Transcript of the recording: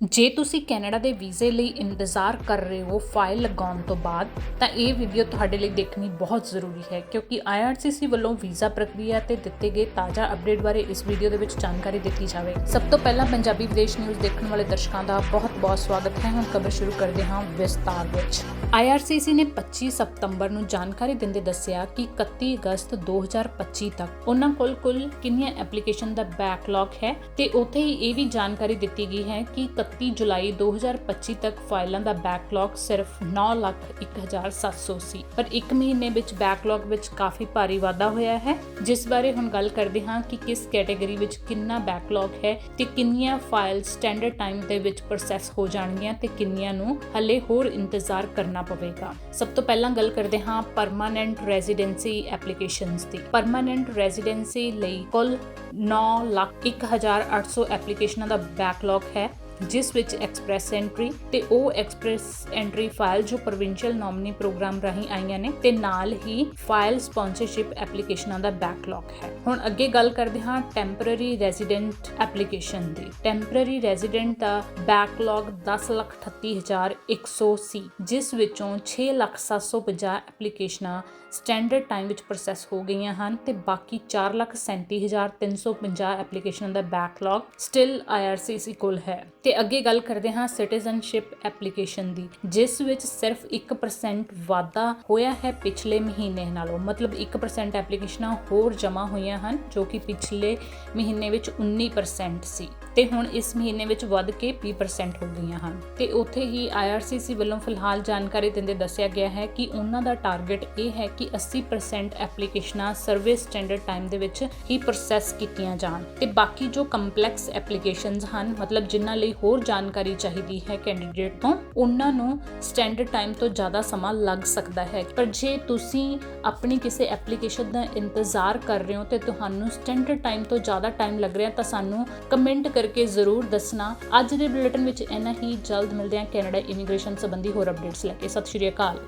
ਜੇ ਤੁਸੀਂ ਕੈਨੇਡਾ ਦੇ ਵੀਜ਼ੇ ਲਈ ਇੰਤਜ਼ਾਰ ਕਰ ਰਹੇ ਹੋ ਫਾਈਲ ਲਗਾਉਣ ਤੋਂ ਬਾਅਦ, ਤਾਂ ਇਹ ਵੀਡੀਓ ਤੁਹਾਡੇ ਲਈ ਦੇਖਣੀ ਬਹੁਤ ਜ਼ਰੂਰੀ ਹੈ, ਕਿਉਂਕਿ IRCC ਵੱਲੋਂ ਵੀਜ਼ਾ ਪ੍ਰਕਿਰਿਆ ਤੇ ਦਿੱਤੇ ਗਏ ਤਾਜ਼ਾ ਅਪਡੇਟ ਬਾਰੇ ਇਸ ਵੀਡੀਓ ਦੇ ਵਿੱਚ ਜਾਣਕਾਰੀ ਦਿੱਤੀ ਜਾਵੇ। ਸਭ ਤੋਂ ਪਹਿਲਾਂ ਪੰਜਾਬੀ ਵਿਦੇਸ਼ ਨਿਊਜ਼ ਦੇਖਣ ਵਾਲੇ ਦਰਸ਼ਕਾਂ ਦਾ ਬਹੁਤ ਬਹੁਤ ਸਵਾਗਤ ਹੈ। ਹੁਣ ਖਬਰ ਸ਼ੁਰੂ ਕਰਦੇ ਹਾਂ ਵਿਸਤਾਰ ਵਿੱਚ। IRCC ਨੇ 25 ਸਤੰਬਰ ਨੂੰ ਜਾਣਕਾਰੀ ਦਿੰਦੇ ਦੱਸਿਆ ਕਿ 31 ਅਗਸਤ 2025 ਤੱਕ ਉਹਨਾਂ ਕੋਲ ਕੁੱਲ ਕਿੰਨੀਆਂ ਐਪਲੀਕੇਸ਼ਨ ਦਾ ਬੈਕਲੌਗ ਹੈ ਤੇ ਉੱਥੇ ਹੀ ਇਹ ਵੀ ਜਾਣਕਾਰੀ ਦਿੱਤੀ ਗਈ ਹੈ ਕਿ 31 ਜੁਲਾਈ 2025 ਤੱਕ ਫਾਈਲਾਂ ਦਾ ਬੈਕਲੌਗ ਸਿਰਫ 9,0700 ਸੀ। ਪਰ ਇੱਕ ਮਹੀਨੇ ਵਿੱਚ ਬੈਕਲੌਗ ਵਿੱਚ ਕਾਫੀ ਭਾਰੀ ਵਾਧਾ ਹੋਇਆ ਹੈ। ਜਿਸ ਬਾਰੇ ਹੁਣ ਗੱਲ ਕਰਦੇ ਹਾਂ ਕਿ ਕਿਸ ਕੈਟਾਗਰੀ ਵਿੱਚ ਕਿੰਨਾ ਬੈਕਲੌਗ ਹੈ ਤੇ ਕਿੰਨੀਆਂ ਫਾਈਲ ਸਟੈਂਡਰਡ ਟਾਈਮ ਦੇ ਵਿੱਚ ਪ੍ਰੋਸੈਸ ਹੋ ਜਾਣਗੀਆਂ ਤੇ ਕਿੰਨੀਆਂ ਨੂੰ ਹਲੇ ਹੋਰ ਇੰਤਜ਼ਾਰ ਕਰਨਾ ਪਵੇਗਾ। ਸਭ ਤੋਂ ਪਹਿਲਾਂ ਗੱਲ ਕਰਦੇ ਹਾਂ ਪਰਮਾਨੈਂਟ ਰੈਜ਼ੀਡੈਂਸੀ ਐਪਲੀਕੇਸ਼ਨਸ ਦੀ। ਪਰਮਾਨੈਂਟ ਰੈਜ਼ੀਡੈਂਸੀ ਲਈ ਕੁੱਲ 9,1800 ਐਪਲੀਕੇਸ਼ਨਾਂ ਦਾ ਬੈਕਲੌਗ ਹੈ। ਜਿਸ ਵਿੱਚ ਐਕਸਪ੍ਰੈਸ ਐਂਟਰੀ ਤੇ ਉਹ ਐਕਸਪ੍ਰੈਸ ਐਂਟਰੀ ਫਾਈਲ ਜੋ ਪ੍ਰੋਵਿੰਸ਼ੀਅਲ ਨੋਮਨੀ ਪ੍ਰੋਗਰਾਮ ਰਾਹੀਂ ਆਈਆਂ ਨੇ ਤੇ ਨਾਲ ਹੀ ਫਾਈਲ ਸਪਾਂਸਰਸ਼ਿਪ ਐਪਲੀਕੇਸ਼ਨਾਂ ਦਾ ਬੈਕਲੌਗ ਹੈ। ਹੁਣ ਅੱਗੇ ਗੱਲ ਕਰਦੇ ਹਾਂ ਟੈਂਪਰੇਰੀ ਰੈਜ਼ੀਡੈਂਟ ਐਪਲੀਕੇਸ਼ਨ ਦੀ। ਟੈਂਪਰੇਰੀ ਰੈਜ਼ੀਡੈਂਟ ਦਾ ਬੈਕਲੌਗ 1038100 ਸੀ ਜਿਸ ਵਿੱਚੋਂ 6750 ਐਪਲੀਕੇਸ਼ਨਾਂ ਸਟੈਂਡਰਡ ਟਾਈਮ ਵਿੱਚ ਪ੍ਰੋਸੈਸ ਹੋ ਗਈਆਂ ਹਨ ਤੇ ਬਾਕੀ 437350 ਐਪਲੀਕੇਸ਼ਨਾਂ ਦਾ ਬੈਕਲੌਗ ਸਟਿਲ IRCC ਕੋਲ ਹੈ। ਤੇ ਅੱਗੇ ਗੱਲ ਕਰਦੇ ਹਾਂ ਸਿਟੀਜ਼ਨਸ਼ਿਪ ਐਪਲੀਕੇਸ਼ਨ ਦੀ, ਜਿਸ ਵਿੱਚ ਸਿਰਫ 1% ਵਾਧਾ ਹੋਇਆ ਹੈ ਪਿਛਲੇ ਮਹੀਨੇ ਨਾਲੋਂ। ਮਤਲਬ 1% ਐਪਲੀਕੇਸ਼ਨਾਂ ਹੋਰ ਜਮ੍ਹਾਂ ਹੋਈਆਂ ਹਨ, ਜੋ ਕਿ ਪਿਛਲੇ ਮਹੀਨੇ ਵਿੱਚ 19% ਸੀ। ਤੇ ਹੁਣ ਇਸ ਮਹੀਨੇ ਵਿੱਚ ਵੱਧ ਕੇ 20% ਹੋ ਗਈਆਂ ਹਨ। ਤੇ ਉੱਥੇ ਹੀ IRCC ਵੱਲੋਂ ਫਿਲਹਾਲ ਜਾਣਕਾਰੀ ਦਿੰਦੇ ਦੱਸਿਆ ਗਿਆ ਹੈ ਕਿ ਉਹਨਾਂ ਦਾ ਟਾਰਗੇਟ ਇਹ ਹੈ ਕਿ 80% ਐਪਲੀਕੇਸ਼ਨਾਂ ਸਰਵਿਸ ਸਟੈਂਡਰਡ ਟਾਈਮ ਦੇ ਵਿੱਚ ਹੀ ਪ੍ਰੋਸੈਸ ਕੀਤੀਆਂ ਜਾਣ। ਤੇ ਬਾਕੀ ਜੋ ਕੰਪਲੈਕਸ ਐਪਲੀਕੇਸ਼ਨਸ ਹਨ, ਮਤਲਬ ਜਿਨ੍ਹਾਂ ਲਈ ਹੋਰ ਜਾਣਕਾਰੀ ਚਾਹੀਦੀ ਹੈ ਕੈਂਡੀਡੇਟ ਤੋਂ, ਉਹਨਾਂ ਨੂੰ ਸਟੈਂਡਰਡ ਟਾਈਮ ਤੋਂ ਜ਼ਿਆਦਾ ਸਮਾਂ ਲੱਗ ਸਕਦਾ ਹੈ। ਪਰ ਜੇ ਤੁਸੀਂ ਆਪਣੀ ਕਿਸੇ ਐਪਲੀਕੇਸ਼ਨ ਦਾ ਇੰਤਜ਼ਾਰ ਕਰ ਰਹੇ ਹੋ ਤੇ ਤੁਹਾਨੂੰ ਸਟੈਂਡਰਡ ਟਾਈਮ ਤੋਂ ਜ਼ਿਆਦਾ ਟਾਈਮ ਲੱਗ ਰਿਹਾ ਤਾਂ ਸਾਨੂੰ ਕਮੈਂਟ ਕਰਕੇ ਜ਼ਰੂਰ ਦੱਸਣਾ। ਅੱਜ ਦੇ ਬੁਲੇਟਿਨ ਵਿੱਚ ਇੰਨਾ ਹੀ। ਜਲਦ ਮਿਲਦੇ ਹਾਂ ਕੈਨੇਡਾ ਇਮੀਗ੍ਰੇਸ਼ਨ ਸੰਬੰਧੀ ਹੋਰ ਅਪਡੇਟਸ ਲੈ ਕੇ। ਸਤਿ ਸ਼੍ਰੀ ਅਕਾਲ।